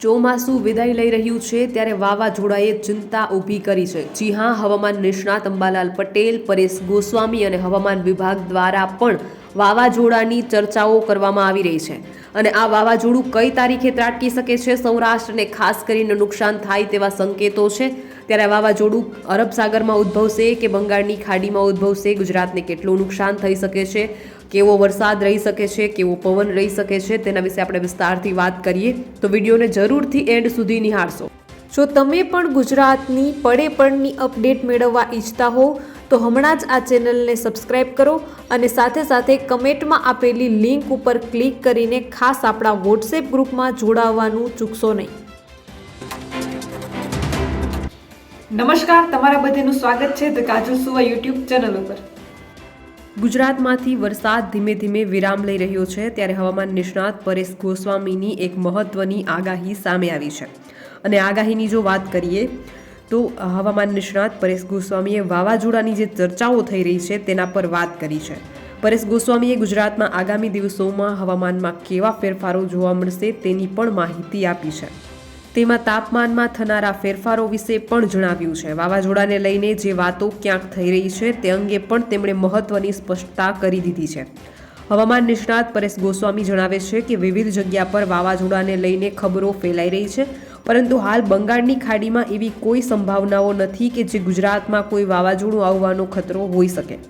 ચોમાસું વિદાય લઈ રહ્યું છે, ત્યારે વાવાઝોડાએ ચિંતા ઊભી કરી છે. જી હા, હવામાન નિષ્ણાત અંબાલાલ પટેલ, પરેશ ગોસ્વામી અને હવામાન વિભાગ દ્વારા પણ વાવાઝોડાની ચર્ચાઓ કરવામાં આવી રહી છે. અને આ વાવાઝોડું કઈ તારીખે ત્રાટકી શકે છે, સૌરાષ્ટ્રને ખાસ કરીને નુકસાન થાય તેવા સંકેતો છે. ત્યારે વાવાઝોડું અરબ સાગરમાં ઉદ્ભવશે કે બંગાળની ખાડીમાં ઉદ્ભવશે? ગુજરાતને કેટલું નુકસાન થઈ શકે છે? કેવો વરસાદ રહી શકે છે, કેવો પવન રહી શકે છે, તેના વિશે આપણે વિસ્તારથી વાત કરીએ તો વિડીયોને જરૂરથી એન્ડ સુધી નિહાળશો. જો તમે પણ ગુજરાતની પડે પડની અપડેટ મેળવવા ઈચ્છતા હો, તો હમણાં જ આ ચેનલને સબસ્ક્રાઇબ કરો અને સાથે સાથે કમેન્ટમાં આપેલી લિંક ઉપર ક્લિક કરીને ખાસ આપણા વોટ્સએપ ગ્રુપમાં જોડાવવાનું ચૂકશો નહીં. નમસ્કાર, તમારા બધાનું સ્વાગત છે ધ કાજલ સુવા યુટ્યુબ ચેનલ ઉપર. ગુજરાતમાંથી વરસાદ ધીમે ધીમે વિરામ લઈ રહ્યો છે, ત્યારે હવામાન નિષ્ણાત પરેશ ગોસ્વામીની એક મહત્વની આગાહી સામે આવી છે. અને આગાહીની જો વાત કરીએ, તો હવામાન નિષ્ણાત પરેશ ગોસ્વામીએ વાવાઝોડાની જે ચર્ચાઓ થઈ રહી છે, તેના પર વાત કરી છે. પરેશ ગોસ્વામીએ ગુજરાતમાં આગામી દિવસોમાં હવામાનમાં કેવા ફેરફારો જોવા મળશે તેની પણ માહિતી આપી છે. તેમાં તાપમાનમાં થનારા ફેરફારો વિશે પણ જણાવ્યું છે. વાવાઝોડાને લઈને જે વાતો ક્યાંક થઈ રહી છે તે અંગે પણ તેમણે મહત્વની સ્પષ્ટતા કરી દીધી છે. હવામાન નિષ્ણાત પરેશ ગોસ્વામી જણાવે છે કે વિવિધ જગ્યા પર વાવાઝોડાને લઈને ખબરો ફેલાઈ રહી છે, પરંતુ હાલ બંગાળની ખાડીમાં એવી કોઈ સંભાવનાઓ નથી કે જે ગુજરાતમાં કોઈ વાવાઝોડું આવવાનો ખતરો હોઈ શકે.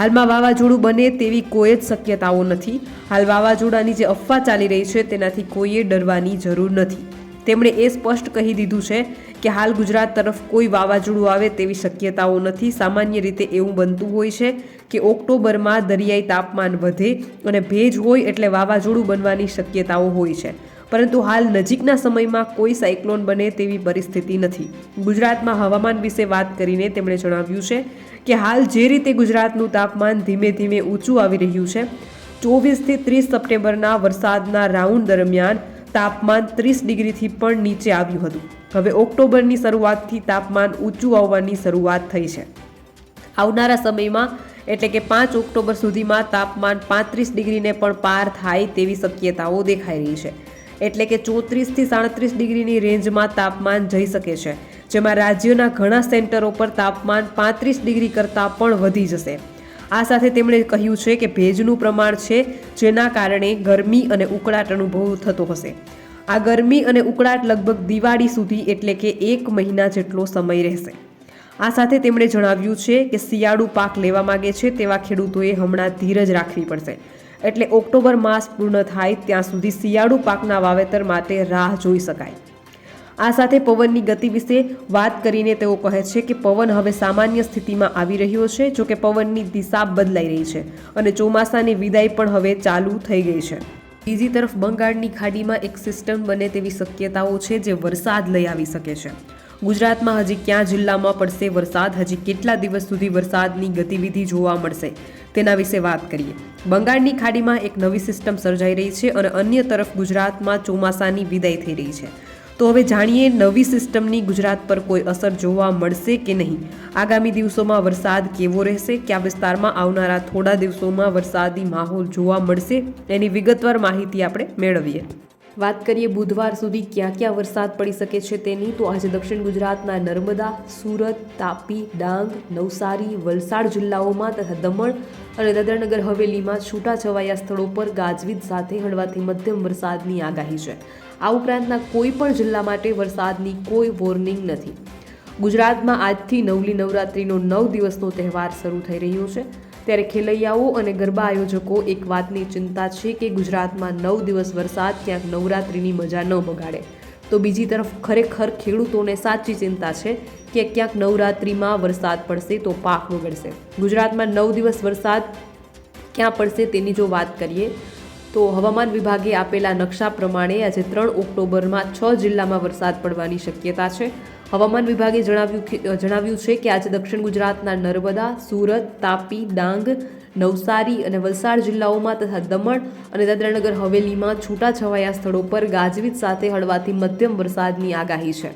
હાલમાં વાવાઝોડું બને તેવી કોઈ જ શક્યતાઓ નથી. હાલ વાવાઝોડાની જે અફવા ચાલી રહી છે તેનાથી કોઈએ ડરવાની જરૂર નથી. તેમણે એ સ્પષ્ટ કહી દીધું છે કે હાલ ગુજરાત તરફ કોઈ વાવાઝોડું આવે તેવી શક્યતાઓ નથી. સામાન્ય રીતે એવું બનતું હોય છે કે ઓક્ટોબરમાં દરિયાઈ તાપમાન વધે અને ભેજ હોય એટલે વાવાઝોડું બનવાની શક્યતાઓ હોય છે. પરંતુ હાલ નજીકના સમયમાં કોઈ સાયક્લોન બને તેવી પરિસ્થિતિ નથી. ગુજરાતમાં હવામાન વિશે વાત કરીને તેમણે જણાવ્યું છે કે હાલ જે રીતે ગુજરાતનું તાપમાન ધીમે ધીમે ઊંચું આવી રહ્યું છે. ચોવીસથી ત્રીસ સપ્ટેમ્બરના વરસાદના રાઉન્ડ દરમિયાન તાપમાન ત્રીસ ડિગ્રીથી પણ નીચે આવ્યું હતું. હવે ઓક્ટોબરની શરૂઆતથી તાપમાન ઊંચું આવવાની શરૂઆત થઈ છે. આવનારા સમયમાં એટલે કે પાંચ ઓક્ટોબર સુધીમાં તાપમાન પાંત્રીસ ડિગ્રીને પણ પાર થાય તેવી શક્યતાઓ દેખાઈ રહી છે. એટલે કે ચોત્રીસથી સાડત્રીસ ડિગ્રીની રેન્જમાં તાપમાન જઈ શકે છે. જેમાં રાજ્યના ઘણા સેન્ટરો પર તાપમાન પાંત્રીસ ડિગ્રી કરતાં પણ વધી જશે. આ સાથે તેમણે કહ્યું છે કે ભેજનું પ્રમાણ છે, જેના કારણે ગરમી અને ઉકળાટ અનુભવ થતો હશે. આ ગરમી અને ઉકળાટ લગભગ દિવાળી સુધી એટલે કે એક મહિના જેટલો સમય રહેશે. આ સાથે તેમણે જણાવ્યું છે કે શિયાળુ પાક લેવા માગે છે તેવા ખેડૂતોએ હમણાં ધીરજ રાખવી પડશે. એટલે ઓક્ટોબર માસ પૂર્ણ થાય ત્યાં સુધી શિયાળુ પાકના વાવેતર માટે રાહ જોઈ શકાય. આ સાથે પવનની ગતિ વિશે વાત કરીને તેઓ કહે છે કે પવન હવે સામાન્ય સ્થિતિમાં આવી રહ્યો છે, જો કે પવનની દિશા બદલાઈ રહી છે અને ચોમાસાની વિદાય પણ હવે ચાલુ થઈ ગઈ છે. બીજી તરફ બંગાળની ખાડીમાં એક સિસ્ટમ બને તેવી શક્યતાઓ છે જે વરસાદ લઈ આવી શકે છે. ગુજરાતમાં હજી ક્યાં જિલ્લામાં પડશે વરસાદ? હજી કેટલા દિવસ સુધી વરસાદની ગતિવિધિ જોવા મળશે? તેના વિશે વાત કરીએ. બંગાળની ખાડીમાં એક નવી સિસ્ટમ સર્જાઈ રહી છે અને અન્ય તરફ ગુજરાતમાં ચોમાસાની વિદાય થઈ રહી છે. તો હવે જાણીએ નવી સિસ્ટમની ગુજરાત પર કોઈ અસર જોવા મળશે કે નહીં. આગામી દિવસોમાં વરસાદ કેવો રહેશે, કયા વિસ્તારમાં આવનારા થોડા દિવસોમાં વરસાદી માહોલ જોવા મળશે એની વિગતવાર માહિતી આપણે મેળવીએ. વાત કરીએ બુધવાર સુધી ક્યાં ક્યાં વરસાદ પડી શકે છે તેની, તો આજે દક્ષિણ ગુજરાતના નર્મદા, સુરત, તાપી, ડાંગ, નવસારી, વલસાડ જિલ્લાઓમાં તથા દમણ અને દાદરાનગર હવેલીમાં છૂટાછવાયા સ્થળો પર ગાજવીજ સાથે હળવાથી મધ્યમ વરસાદની આગાહી છે. આ ઉપરાંતના કોઈ પણ જિલ્લા માટે વરસાદની કોઈ વોર્નિંગ નથી. ગુજરાતમાં આજથી નવલી નવરાત્રિનો નવ દિવસનો તહેવાર શરૂ થઈ રહ્યો છે. ત્યારે ખેલૈયાઓ અને ગરબા આયોજકો એક વાતની ચિંતા છે કે ગુજરાતમાં નવ દિવસ વરસાદ ક્યાંક નવરાત્રિની મજા ન બગાડે. તો બીજી તરફ ખરેખર ખેડૂતોને સાચી ચિંતા છે કે ક્યાંક નવરાત્રિમાં વરસાદ પડશે તો પાક બગડશે. ગુજરાતમાં નવ દિવસ વરસાદ ક્યાં પડશે તેની જો વાત કરીએ તો હવામાન વિભાગે આપેલા નકશા પ્રમાણે આજે ત્રણ ઓક્ટોબરમાં છ જિલ્લામાં વરસાદ પડવાની શક્યતા છે. હવામાન વિભાગે જણાવ્યું જણાવ્યું છે કે આજે દક્ષિણ ગુજરાતના નર્મદા, સુરત, તાપી, ડાંગ, નવસારી અને વલસાડ જિલ્લાઓમાં તથા દમણ અને દાદરાનગર હવેલીમાં છૂટાછવાયા સ્થળો પર ગાજવીજ સાથે હળવાથી મધ્યમ વરસાદની આગાહી છે.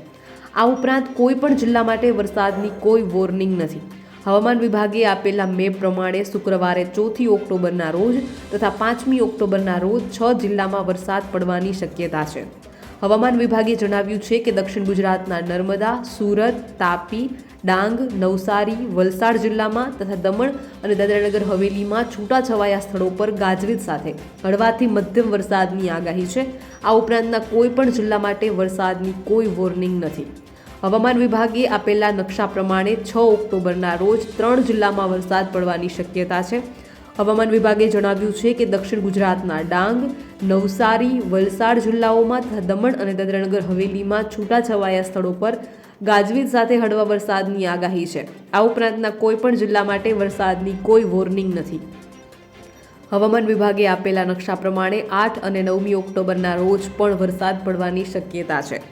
આ ઉપરાંત કોઈ પણ જિલ્લા માટે વરસાદની કોઈ વોર્નિંગ નથી. હવામાન વિભાગે આપેલા મેપ પ્રમાણે શુક્રવારે ચોથી ઓક્ટોબરના રોજ તથા પાંચમી ઓક્ટોબરના રોજ છ જિલ્લામાં વરસાદ પડવાની શક્યતા છે. હવામાન વિભાગે જણાવ્યું છે કે દક્ષિણ ગુજરાતના નર્મદા, સુરત, તાપી, ડાંગ, નવસારી, વલસાડ જિલ્લામાં તથા દમણ અને દાદરાનગર હવેલીમાં છૂટાછવાયા સ્થળો પર ગાજવીજ સાથે હળવાથી મધ્યમ વરસાદની આગાહી છે. આ ઉપરાંતના કોઈ પણ જિલ્લા માટે વરસાદની કોઈ વોર્નિંગ નથી. હવામાન વિભાગે આપેલા નકશા પ્રમાણે છ ઓક્ટોબરના રોજ ત્રણ જિલ્લામાં વરસાદ પડવાની શક્યતા છે. હવામાન વિભાગે જણાવ્યું છે કે દક્ષિણ ગુજરાતના ડાંગ, નવસારી, વલસાડ જિલ્લાઓમાં તથા દમણ અને દાદરાનગર હવેલીમાં છૂટાછવાયા સ્થળો પર ગાજવીજ સાથે હળવા વરસાદની આગાહી છે. આ ઉપરાંતના કોઈ પણ જિલ્લા માટે વરસાદની કોઈ વોર્નિંગ નથી. હવામાન વિભાગે આપેલા નકશા પ્રમાણે આઠ અને નવમી ઓક્ટોબરના રોજ પણ વરસાદ પડવાની શક્યતા છે.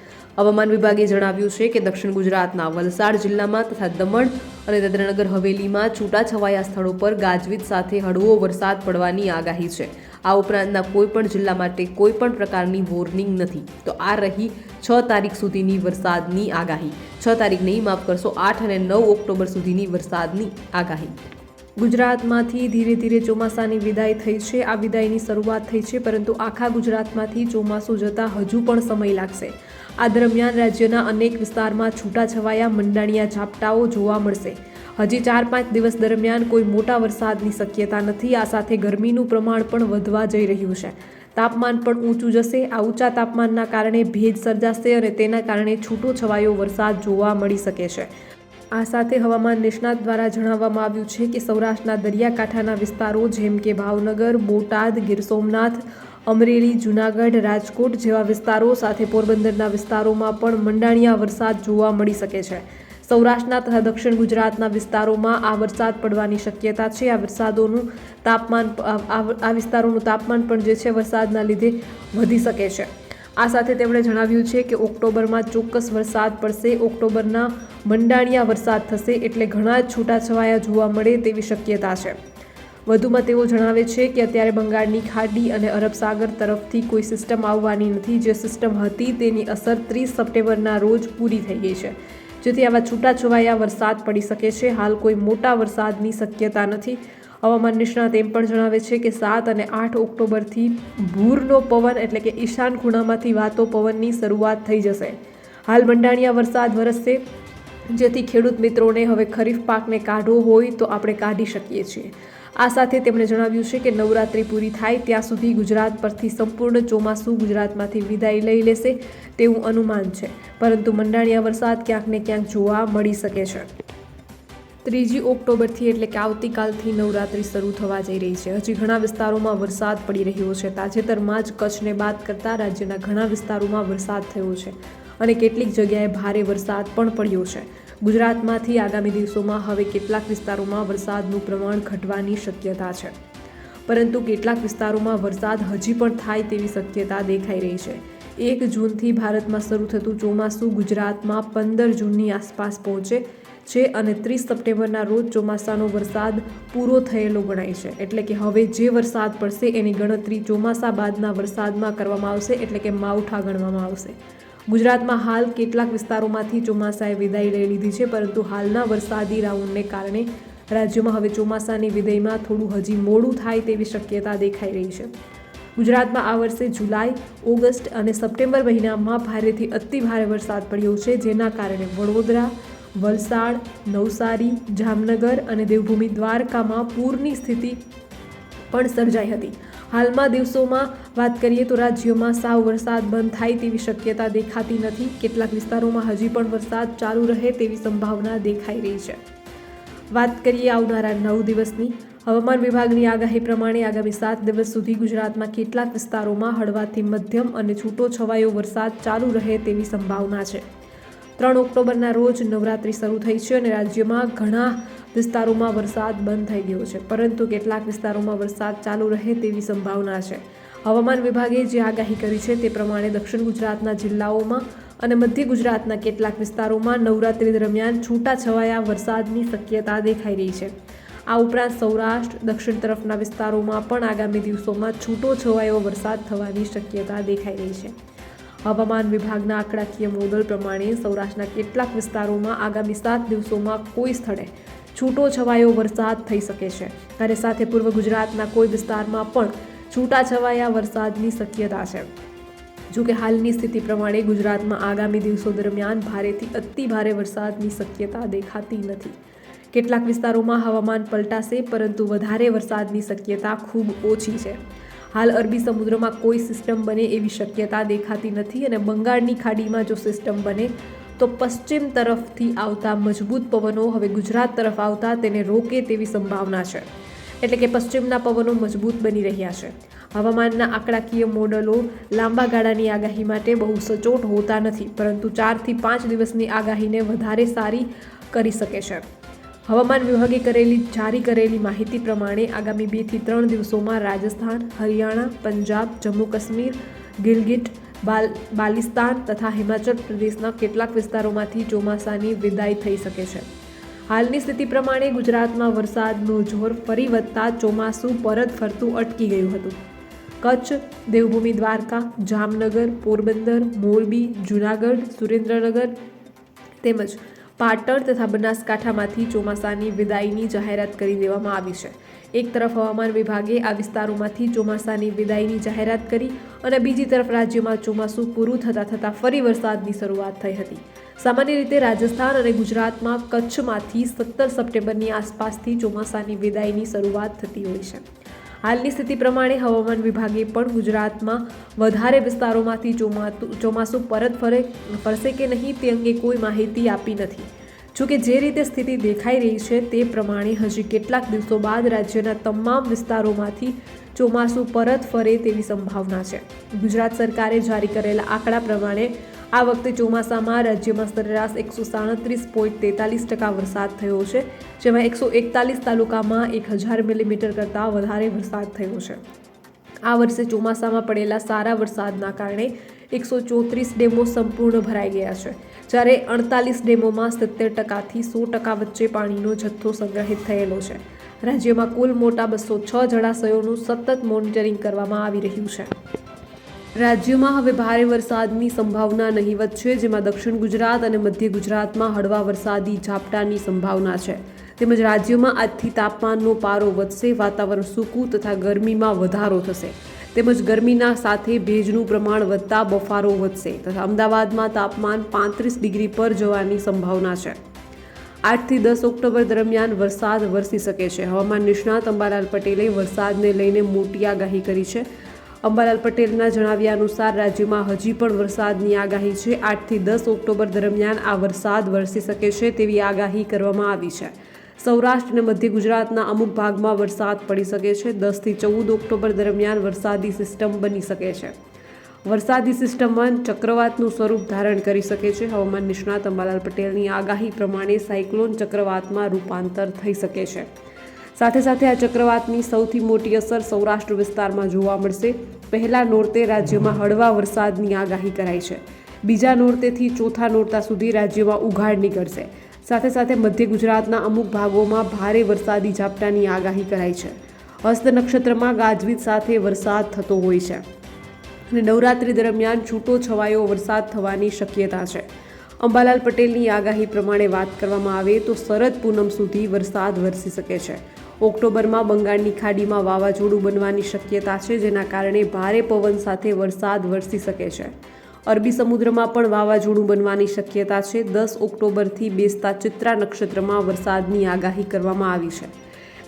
હવામાન વિભાગે જણાવ્યું છે કે દક્ષિણ ગુજરાતના વલસાડ જિલ્લામાં તથા દમણ અને દાદરાનગર હવેલીમાં છૂટાછવાયા સ્થળો પર ગાજવીજ સાથે હળવો વરસાદ પડવાની આગાહી છે. આ ઉપરાંતના કોઈપણ જિલ્લા માટે કોઈપણ પ્રકારની વોર્નિંગ નથી. તો આ રહી છ તારીખ સુધીની વરસાદની આગાહી. છ તારીખ નહીં, માફ કરશો, આઠ અને નવ ઓક્ટોબર સુધીની વરસાદની આગાહી. ગુજરાતમાંથી ધીરે ધીરે ચોમાસાની વિદાય થઈ છે. આ વિદાયની શરૂઆત થઈ છે, પરંતુ આખા ગુજરાતમાંથી ચોમાસું જતાં હજુ પણ સમય લાગશે. આ દરમિયાન રાજ્યના અનેક વિસ્તારમાં છૂટાછવાયા મંડાણિયા ઝાપટાઓ જોવા મળશે. હજી ચાર પાંચ દિવસ દરમિયાન કોઈ મોટા વરસાદની શક્યતા નથી. આ સાથે ગરમીનું પ્રમાણ પણ વધવા જઈ રહ્યું છે. તાપમાન પણ ઊંચું જશે. આ ઊંચા તાપમાનના કારણે ભેજ સર્જાશે અને તેના કારણે છૂટો છવાયો વરસાદ જોવા મળી શકે છે. આ સાથે હવામાન નિષ્ણાત દ્વારા જણાવવામાં આવ્યું છે કે સૌરાષ્ટ્રના દરિયાકાંઠાના વિસ્તારો જેમ કે ભાવનગર, બોટાદ, ગીર સોમનાથ અમરેલી, જૂનાગઢ, રાજકોટ જેવા વિસ્તારો સાથે પોરબંદરના વિસ્તારોમાં પણ મંડાણિયા વરસાદ જોવા મળી શકે છે. સૌરાષ્ટ્રના તથા દક્ષિણ ગુજરાતના વિસ્તારોમાં આ વરસાદ પડવાની શક્યતા છે. આ વરસાદોનું તાપમાન આ વિસ્તારોનું તાપમાન પણ જે છે વરસાદના લીધે વધી શકે છે. આ સાથે તેમણે જણાવ્યું છે કે ઓક્ટોબરમાં ચોક્કસ વરસાદ પડશે. ઓક્ટોબરના મંડાણિયા વરસાદ થશે એટલે ઘણા છૂટાછવાયા જોવા મળે તેવી શક્યતા છે. વધુમાં તેઓ જણાવે છે કે અત્યારે બંગાળની ખાડી અને અરબ સાગર તરફથી કોઈ સિસ્ટમ આવવાની નથી. જે સિસ્ટમ હતી તેની અસર ત્રીસ સપ્ટેમ્બરના રોજ પૂરી થઈ ગઈ છે. જેથી આવા છૂટાછવાયા વરસાદ પડી શકે છે. હાલ કોઈ મોટા વરસાદની શક્યતા નથી. હવામાન નિષ્ણાત એમ પણ જણાવે છે કે સાત અને આઠ ઓક્ટોબરથી ભૂરનો પવન એટલે કે ઈશાન ખૂણામાંથી વાતો પવનની શરૂઆત થઈ જશે. હાલ મંડાણિયા વરસાદ વરસશે. જેથી ખેડૂત મિત્રોને હવે ખરીફ પાકને કાઢવો હોય તો આપણે કાઢી શકીએ છીએ. આ સાથે તેમણે જણાવ્યું છે કે નવરાત્રિ પૂરી થાય ત્યાં સુધી ગુજરાત પરથી સંપૂર્ણ ચોમાસું ગુજરાતમાંથી વિદાય લઈ લેશે તેવું અનુમાન છે. પરંતુ મંડાણિયા વરસાદ ક્યાંક ને ક્યાંક જોવા મળી શકે છે. ત્રીજી ઓક્ટોબરથી એટલે કે આવતીકાલથી નવરાત્રિ શરૂ થવા જઈ રહી છે. હજી ઘણા વિસ્તારોમાં વરસાદ પડી રહ્યો છે. તાજેતરમાં જ કચ્છને બાદ કરતાં રાજ્યના ઘણા વિસ્તારોમાં વરસાદ થયો છે અને કેટલીક જગ્યાએ ભારે વરસાદ પણ પડ્યો છે. ગુજરાતમાંથી આગામી દિવસોમાં હવે કેટલાક વિસ્તારોમાં વરસાદનું પ્રમાણ ઘટવાની શક્યતા છે. પરંતુ કેટલાક વિસ્તારોમાં વરસાદ હજી પણ થાય તેવી શક્યતા દેખાઈ રહી છે. એક જૂનથી ભારતમાં શરૂ થતું ચોમાસું ગુજરાતમાં પંદર જૂનની આસપાસ પહોંચે છે અને ત્રીસ સપ્ટેમ્બરના રોજ ચોમાસાનો વરસાદ પૂરો થયેલો ગણાય છે. એટલે કે હવે જે વરસાદ પડશે એની ગણતરી ચોમાસા બાદના વરસાદમાં કરવામાં આવશે, એટલે કે માવઠા ગણવામાં આવશે. ગુજરાતમાં હાલ કેટલાક વિસ્તારોમાંથી ચોમાસાએ વિદાય લઈ લીધી છે, પરંતુ હાલના વરસાદી રાઉન્ડને કારણે રાજ્યમાં હવે ચોમાસાની વિદાયમાં થોડું હજી મોડું થાય તેવી શક્યતા દેખાઈ રહી છે. ગુજરાતમાં આ વર્ષે જુલાઈ, ઓગસ્ટ અને સપ્ટેમ્બર મહિનામાં ભારેથી અતિ ભારે વરસાદ પડ્યો છે, જેના કારણે વડોદરા, વલસાડ, નવસારી, જામનગર અને દેવભૂમિ દ્વારકામાં પૂરની સ્થિતિ પણ સર્જાઈ હતી. હાલમાં દિવસોમાં વાત કરીએ તો રાજ્યમાં સાવ વરસાદ બંધ થાય તેવી શક્યતા દેખાતી નથી. કેટલાક વિસ્તારોમાં હજી પણ વરસાદ ચાલુ રહે તેવી સંભાવના દેખાઈ રહી છે. વાત કરીએ આવનારા નવ દિવસની. હવામાન વિભાગની આગાહી પ્રમાણે આગામી સાત દિવસ સુધી ગુજરાતમાં કેટલાક વિસ્તારોમાં હળવાથી મધ્યમ અને છૂટો છવાયો વરસાદ ચાલુ રહે તેવી સંભાવના છે. ત્રણ ઓક્ટોબરના રોજ નવરાત્રિ શરૂ થઈ છે અને રાજ્યમાં ઘણા વિસ્તારોમાં વરસાદ બંધ થઈ ગયો છે. પરંતુ કેટલાક વિસ્તારોમાં વરસાદ ચાલુ રહે તેવી સંભાવના છે. હવામાન વિભાગે જે આગાહી કરી છે તે પ્રમાણે દક્ષિણ ગુજરાતના જિલ્લાઓમાં અને મધ્ય ગુજરાતના કેટલાક વિસ્તારોમાં નવરાત્રિ દરમિયાન છૂટા છવાયા વરસાદની શક્યતા દેખાઈ રહી છે. આ ઉપરાંત સૌરાષ્ટ્ર, દક્ષિણ તરફના વિસ્તારોમાં પણ આગામી દિવસોમાં છૂટો છવાયો વરસાદ થવાની શક્યતા દેખાઈ રહી છે. હવામાન વિભાગના આંકડાકીય મોડલ પ્રમાણે સૌરાષ્ટ્રના કેટલાક વિસ્તારોમાં આગામી સાત દિવસોમાં કોઈ સ્થળે છૂટો છવાયો વરસાદ થઈ શકે છે. અને સાથે પૂર્વ ગુજરાતના કોઈ વિસ્તારમાં પણ છૂટા છવાયા વરસાદની શક્યતા છે. જો કે હાલની સ્થિતિ પ્રમાણે ગુજરાતમાં આગામી દિવસો દરમિયાન ભારેથી અતિ ભારે વરસાદની શક્યતા દેખાતી નથી. કેટલાક વિસ્તારોમાં હવામાન પલટાશે, પરંતુ વધારે વરસાદની શક્યતા ખૂબ ઓછી છે. હાલ અરબી સમુદ્રમાં કોઈ સિસ્ટમ બને એવી શક્યતા દેખાતી નથી અને બંગાળની ખાડીમાં જો સિસ્ટમ બને, તો પશ્ચિમ તરફથી આવતા મજબૂત પવનો હવે ગુજરાત તરફ આવતા તેને રોકે તેવી સંભાવના છે. એટલે કે પશ્ચિમના પવનો મજબૂત બની રહ્યા છે. હવામાનના આંકડાકીય મોડલો લાંબા ગાળાની આગાહી માટે બહુ સચોટ હોતા નથી, પરંતુ ચારથી પાંચ દિવસની આગાહીને વધારે સારી કરી શકે છે. હવામાન વિભાગે કરેલી, જારી કરેલી માહિતી પ્રમાણે આગામી બેથી ત્રણ દિવસોમાં રાજસ્થાન, હરિયાણા, પંજાબ, જમ્મુ કાશ્મીર, ગિલગિટ, બાલ, બાલિસ્તાન તથા હિમાચલ પ્રદેશના કેટલાક વિસ્તારોમાંથી ચોમાસાની વિદાય થઈ શકે છે. હાલની સ્થિતિ પ્રમાણે ગુજરાતમાં વરસાદનું જોર ફરી વધતા ચોમાસું પરત ફરતું અટકી ગયું હતું. કચ્છ, દેવભૂમિ દ્વારકા, જામનગર, પોરબંદર, મોરબી, જૂનાગઢ, સુરેન્દ્રનગર તેમજ પાટણ તથા બનાસકાંઠામાંથી ચોમાસાની વિદાયની જાહેરાત કરી દેવામાં આવી છે. એક તરફ હવામાન વિભાગે આ વિસ્તારોમાંથી ચોમાસાની વિદાયની જાહેરાત કરી અને બીજી તરફ રાજ્યમાં ચોમાસું પૂરું થતાં થતાં ફરી વરસાદની શરૂઆત થઈ હતી. સામાન્ય રીતે રાજસ્થાન અને ગુજરાતમાં કચ્છમાંથી સત્તર સપ્ટેમ્બરની આસપાસથી ચોમાસાની વિદાયની શરૂઆત થતી હોય છે. હાલની સ્થિતિ પ્રમાણે હવામાન વિભાગે પણ ગુજરાતમાં વધારે વિસ્તારોમાંથી ચોમાતું, ચોમાસું પરત ફરે ફરશે કે નહીં તે અંગે કોઈ માહિતી આપી નથી. જોકે જે રીતે સ્થિતિ દેખાઈ રહી છે તે પ્રમાણે હજી કેટલાક દિવસો બાદ રાજ્યના તમામ વિસ્તારોમાંથી ચોમાસું પરત ફરે તેવી સંભાવના છે. ગુજરાત સરકારે જારી કરેલા આંકડા પ્રમાણે આ વખતે ચોમાસામાં રાજ્યમાં સરેરાશ એકસો સાડત્રીસ પોઈન્ટ તેતાલીસ ટકા વરસાદ થયો છે, જેમાં એકસો એકતાલીસ તાલુકામાં એક હજાર મિલીમીટર કરતાં વધારે વરસાદ થયો છે. આ વર્ષે ચોમાસામાં પડેલા સારા વરસાદના કારણે એકસો ચોત્રીસ ડેમો સંપૂર્ણ ભરાઈ ગયા છે, જ્યારે અડતાલીસ ડેમોમાં સિત્તેર ટકાથી સો ટકા વચ્ચે પાણીનો જથ્થો સંગ્રહિત થયેલો છે. રાજ્યમાં કુલ મોટા બસો છ જળાશયોનું સતત મોનિટરિંગ કરવામાં આવી રહ્યું છે. રાજ્યમાં હવે ભારે વરસાદની સંભાવના નહીવત છે, જેમાં દક્ષિણ ગુજરાત અને મધ્ય ગુજરાતમાં હળવા વરસાદી ઝાપટાની સંભાવના છે. તેમજ રાજ્યમાં આજથી તાપમાનનો પારો વધશે, વાતાવરણ સૂકું તથા ગરમીમાં વધારો થશે. તેમજ ગરમીના સાથે ભેજનું પ્રમાણ વધતા બફારો વધશે તથા અમદાવાદમાં તાપમાન પાંત્રીસ ડિગ્રી પર જવાની સંભાવના છે. આઠથી દસ ઓક્ટોબર દરમિયાન વરસાદ વરસી શકે છે. હવામાન નિષ્ણાત અંબાલાલ પટેલે વરસાદને લઈને મોટી આગાહી કરી છે. અંબાલાલ પટેલના જણાવ્યા અનુસાર રાજ્યમાં હજી પણ વરસાદની આગાહી છે. આઠથી દસ ઓક્ટોબર દરમિયાન આ વરસાદ વરસી શકે છે તેવી આગાહી કરવામાં આવી છે. સૌરાષ્ટ્ર અને મધ્ય ગુજરાતના અમુક ભાગમાં વરસાદ પડી શકે છે. દસથી ચૌદ ઓક્ટોબર દરમિયાન વરસાદી સિસ્ટમ બની શકે છે. વરસાદી સિસ્ટમમાં ચક્રવાતનું સ્વરૂપ ધારણ કરી શકે છે. હવામાન નિષ્ણાત અંબાલાલ પટેલની આગાહી પ્રમાણે સાયક્લોન ચક્રવાતમાં રૂપાંતર થઈ શકે છે. સાથે સાથે આ ચક્રવાતની સૌથી મોટી અસર સૌરાષ્ટ્ર વિસ્તારમાં જોવા મળશે. પહેલા નોરતે રાજ્યમાં હળવા વરસાદની આગાહી કરાઈ છે. બીજા નોરતેથી ચોથા નોરતા સુધી રાજ્યમાં ઉઘાડ નીકળશે. સાથે સાથે મધ્ય ગુજરાતના અમુક ભાગોમાં ભારે વરસાદી ઝાપટાની આગાહી કરાઈ છે. હસ્ત નક્ષત્રમાં ગાજવીજ સાથે વરસાદ થતો હોય છે. અને નવરાત્રી દરમિયાન છૂટો છવાયો વરસાદ થવાની શક્યતા છે. અંબાલાલ પટેલની આગાહી પ્રમાણે વાત કરવામાં આવે તો શરદ પૂનમ સુધી વરસાદ વરસી શકે છે. ઓક્ટોબરમાં બંગાળની ખાડીમાં વાવાઝોડું બનવાની શક્યતા છે, જેના કારણે ભારે પવન સાથે વરસાદ વરસી શકે છે. અરબી સમુદ્રમાં પણ વાવાઝોડું બનવાની શક્યતા છે. દસ ઓક્ટોબરથી બેસતા ચિત્રા નક્ષત્રમાં વરસાદની આગાહી કરવામાં આવી છે.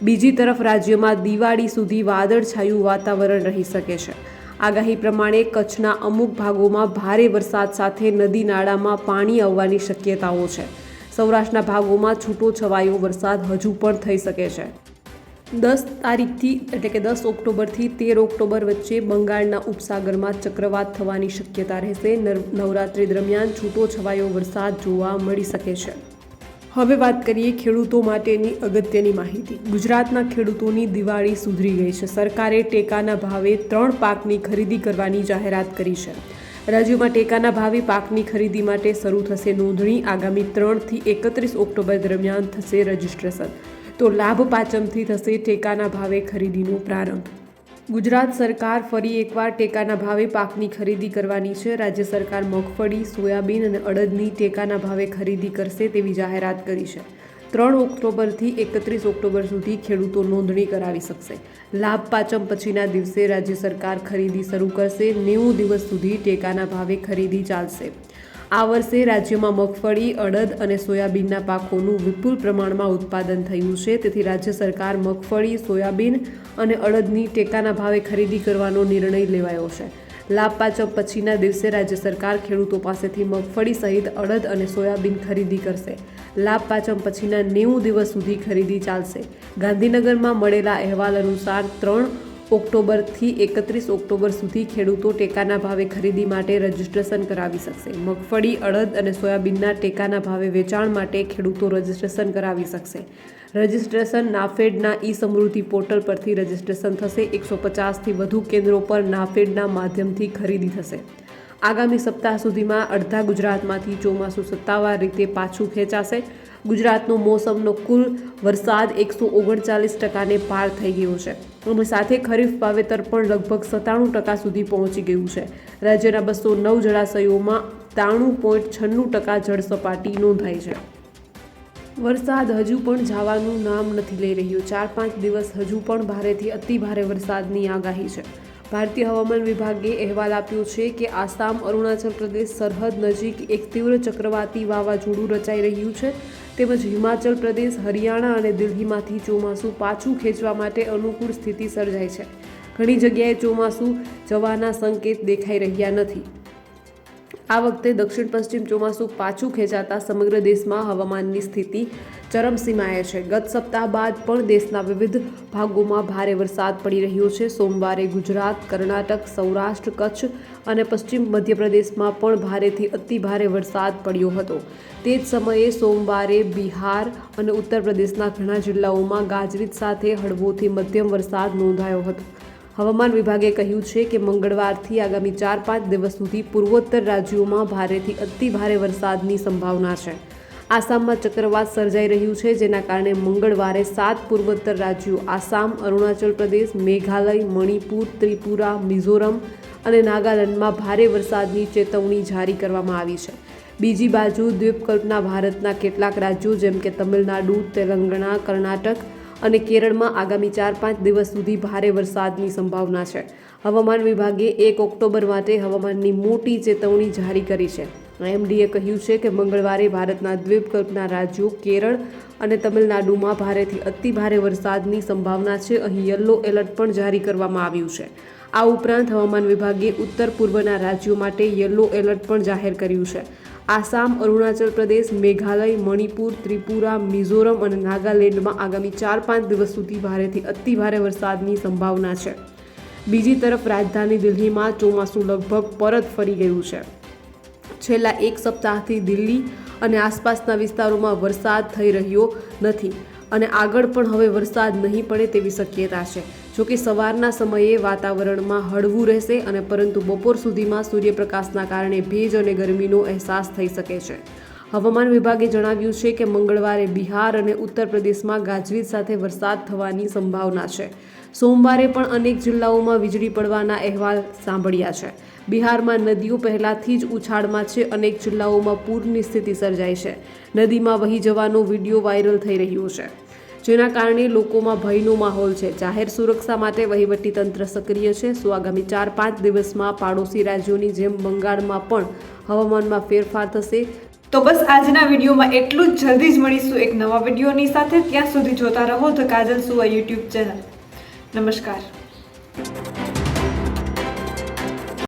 બીજી તરફ રાજ્યમાં દિવાળી સુધી વાદળછાયું વાતાવરણ રહી શકે છે. આગાહી પ્રમાણે કચ્છના અમુક ભાગોમાં ભારે વરસાદ સાથે નદી નાળામાં પાણી આવવાની શક્યતાઓ છે. સૌરાષ્ટ્રના ભાગોમાં છૂટો છવાયો વરસાદ હજુ પણ થઈ શકે છે. દસ તારીખથી, એટલે કે દસ ઓક્ટોબરથી તેર ઓક્ટોબર વચ્ચે બંગાળના ઉપસાગરમાં ચક્રવાત થવાની શક્યતા રહેશે. નવરાત્રી દરમિયાન છૂટો છવાયો વરસાદ જોવા મળી શકે છે. હવે વાત કરીએ ખેડૂતો માટેની અગત્યની માહિતી. ગુજરાતના ખેડૂતોની દિવાળી સુધરી ગઈ છે. સરકારે ટેકાના ભાવે ત્રણ પાકની ખરીદી કરવાની જાહેરાત કરી છે. રાજ્યમાં ટેકાના ભાવે પાકની ખરીદી માટે શરૂ થશે નોંધણી. આગામી ત્રણથી એકત્રીસ ઓક્ટોબર દરમિયાન થશે રજીસ્ટ્રેશન. તો લાભ પાંચમથી થશે ટેકાના ભાવે ખરીદીનો પ્રારંભ. ગુજરાત સરકાર ફરી એકવાર ટેકાના ભાવે પાકની ખરીદી કરવાની છે. રાજ્ય સરકાર મગફળી, સોયાબીન અને અડદની ટેકાના ભાવે ખરીદી કરશે તેવી જાહેરાત કરી છે. ત્રણ ઓક્ટોબરથી એકત્રીસ ઓક્ટોબર સુધી ખેડૂતો નોંધણી કરાવી શકશે. લાભ પાંચમ પછીના દિવસે રાજ્ય સરકાર ખરીદી શરૂ કરશે. નેવું દિવસ સુધી ટેકાના ભાવે ખરીદી ચાલશે. આ વર્ષે રાજ્યમાં મગફળી, અડદ અને સોયાબીનના પાકોનું વિપુલ પ્રમાણમાં ઉત્પાદન થયું છે. તેથી રાજ્ય સરકાર મગફળી, સોયાબીન અને અડદની ટેકાના ભાવે ખરીદી કરવાનો નિર્ણય લેવાયો છે. લાભ પાંચમ પછીના દિવસે રાજ્ય સરકાર ખેડૂતો પાસેથી મગફળી સહિત અડદ અને સોયાબીન ખરીદી કરશે. લાભ પાંચમ પછીના નેવું દિવસ સુધી ખરીદી ચાલશે. ગાંધીનગરમાં મળેલા અહેવાલ અનુસાર ત્રણ ઓક્ટોબરથી એકત્રીસ ઓક્ટોબર સુધી ખેડૂતો ટેકાના ભાવે ખરીદી માટે રજીસ્ટ્રેશન કરાવી શકશે. મગફળી, અડદ અને સોયાબીનના ટેકાના ભાવે વેચાણ માટે ખેડૂતો રજીસ્ટ્રેશન કરાવી શકશે. રજીસ્ટ્રેશન નાફેડના ઈ સમૃદ્ધિ પોર્ટલ પરથી રજીસ્ટ્રેશન થશે. એકસો પચાસથી વધુ કેન્દ્રો પર નાફેડના માધ્યમથી ખરીદી થશે. આગામી સપ્તાહ સુધીમાં અડધા ગુજરાતમાંથી ચોમાસું સત્તાવાર રીતે પાછું ખેંચાશે. ગુજરાતનો મોસમનો કુલ વરસાદ એકસો ઓગણચાલીસ ટકાને પાર થઈ ગયો છે. અને સાથે ખરીફ વાવેતર પણ લગભગ સત્તાણું ટકા સુધી પહોંચી ગયું છે. રાજ્યના બસો નવ જળાશયોમાં ત્રાણું પોઈન્ટ છન્નું ટકા જળ સપાટી નોંધાઈ છે. વરસાદ હજુ પણ જવાનું નામ નથી લઈ રહ્યો. ચાર પાંચ દિવસ હજુ પણ ભારેથી અતિ ભારે વરસાદની આગાહી છે. ભારતીય હવામાન વિભાગે અહેવાલ આપ્યો છે કે આસામ, અરુણાચલ પ્રદેશ સરહદ નજીક એક તીવ્ર ચક્રવાતી વાવાઝોડું રચાઈ રહ્યું છે. તેમજ હિમાચલ પ્રદેશ, હરિયાણા અને દિલ્હીમાંથી ચોમાસું પાછું ખેંચવા માટે અનુકૂળ સ્થિતિ સર્જાઈ છે. ઘણી જગ્યાએ ચોમાસું જવાના સંકેત દેખાઈ રહ્યા નથી. આ વખતે દક્ષિણ પશ્ચિમ ચોમાસું પાછું ખેંચાતા સમગ્ર દેશમાં હવામાનની સ્થિતિ ચરમસીમાએ છે. ગત સપ્તાહ બાદ પણ દેશના વિવિધ ભાગોમાં ભારે વરસાદ પડી રહ્યો છે. સોમવારે ગુજરાત, કર્ણાટક, સૌરાષ્ટ્ર, કચ્છ અને પશ્ચિમ મધ્યપ્રદેશમાં પણ ભારેથી અતિ ભારે વરસાદ પડ્યો હતો. તે જ સમયે સોમવારે બિહાર અને ઉત્તર પ્રદેશના ઘણા જિલ્લાઓમાં ગાજવીજ સાથે હળવોથી મધ્યમ વરસાદ નોંધાયો હતો. હવામાન વિભાગે કહ્યું છે કે મંગળવારથી આગામી ચાર પાંચ દિવસ સુધી પૂર્વોત્તર રાજ્યોમાં ભારેથી અતિ ભારે વરસાદની સંભાવના છે. આસામમાં ચક્રવાત સર્જાઈ રહ્યું છે, જેના કારણે મંગળવારે સાત પૂર્વોત્તર રાજ્યો આસામ, અરુણાચલ પ્રદેશ, મેઘાલય, મણિપુર, ત્રિપુરા, મિઝોરમ અને નાગાલેન્ડમાં ભારે વરસાદની ચેતવણી જારી કરવામાં આવી છે. બીજી બાજુ દ્વીપકલ્પના ભારતના કેટલાક રાજ્યો જેમ કે તમિલનાડુ, તેલંગણા, કર્ણાટક અને કેરળમાં આગામી ચાર પાંચ દિવસ સુધી ભારે વરસાદની સંભાવના છે. હવામાન વિભાગે એક ઓક્ટોબર માટે હવામાનની મોટી ચેતવણી જારી કરી છે. એમડીએ કહ્યું છે કે મંગળવારે ભારતના દ્વીપકલ્પના રાજ્યો કેરળ અને તમિલનાડુમાં ભારેથી અતિ ભારે વરસાદની સંભાવના છે. અહીં યલો એલર્ટ પણ જારી કરવામાં આવ્યું છે. આ ઉપરાંત હવામાન વિભાગે ઉત્તર પૂર્વના રાજ્યો માટે યલો એલર્ટ પણ જાહેર કર્યું છે. આસામ, અરુણાચલ પ્રદેશ, મેઘાલય, મણિપુર, ત્રિપુરા, મિઝોરમ અને નાગાલેન્ડમાં આગામી ચાર પાંચ દિવસ સુધી ભારેથી અતિ ભારે વરસાદની સંભાવના છે. બીજી તરફ રાજધાની દિલ્હીમાં ચોમાસું લગભગ પરત ફરી ગયું છે. છેલ્લા એક સપ્તાહથી દિલ્હી અને આસપાસના વિસ્તારોમાં વરસાદ થઈ રહ્યો નથી અને આગળ પણ હવે વરસાદ નહીં પડે તેવી શક્યતા છે. જોકે સવારના સમયે વાતાવરણમાં હળવું રહેશે અને પરંતુ બપોર સુધીમાં સૂર્યપ્રકાશના કારણે ભેજ અને ગરમીનો અહેસાસ થઈ શકે છે. હવામાન વિભાગે જણાવ્યું છે કે મંગળવારે બિહાર અને ઉત્તર પ્રદેશમાં ગાજવીજ સાથે વરસાદ થવાની સંભાવના છે. સોમવારે પણ અનેક જિલ્લાઓમાં વીજળી પડવાના અહેવાલ સાંભળ્યા છે. બિહારમાં નદીઓ પહેલાથી જ ઉછાળમાં છે, અનેક જિલ્લાઓમાં પૂરની સ્થિતિ સર્જાઈ છે. નદીમાં વહી જવાનો વીડિયો વાયરલ થઈ રહ્યો છે. જેના કારણે લોકોમાં ભયનો માહોલ છે. જાહેર સુરક્ષા માટે વહીવટીતંત્ર સક્રિય છે. સો આગામી ચાર પાંચ દિવસમાં પાડોશી રાજ્યોની જેમ બંગાળમાં પણ હવામાનમાં ફેરફાર થશે? તો બસ આજના વિડીયોમાં એટલું જ. જલ્દી જ મળીશું એક નવા વિડીયોની સાથે. ત્યાં સુધી જોતા રહો ધ કાજલ સુવા યુટ્યુબ ચેનલ. નમસ્કાર.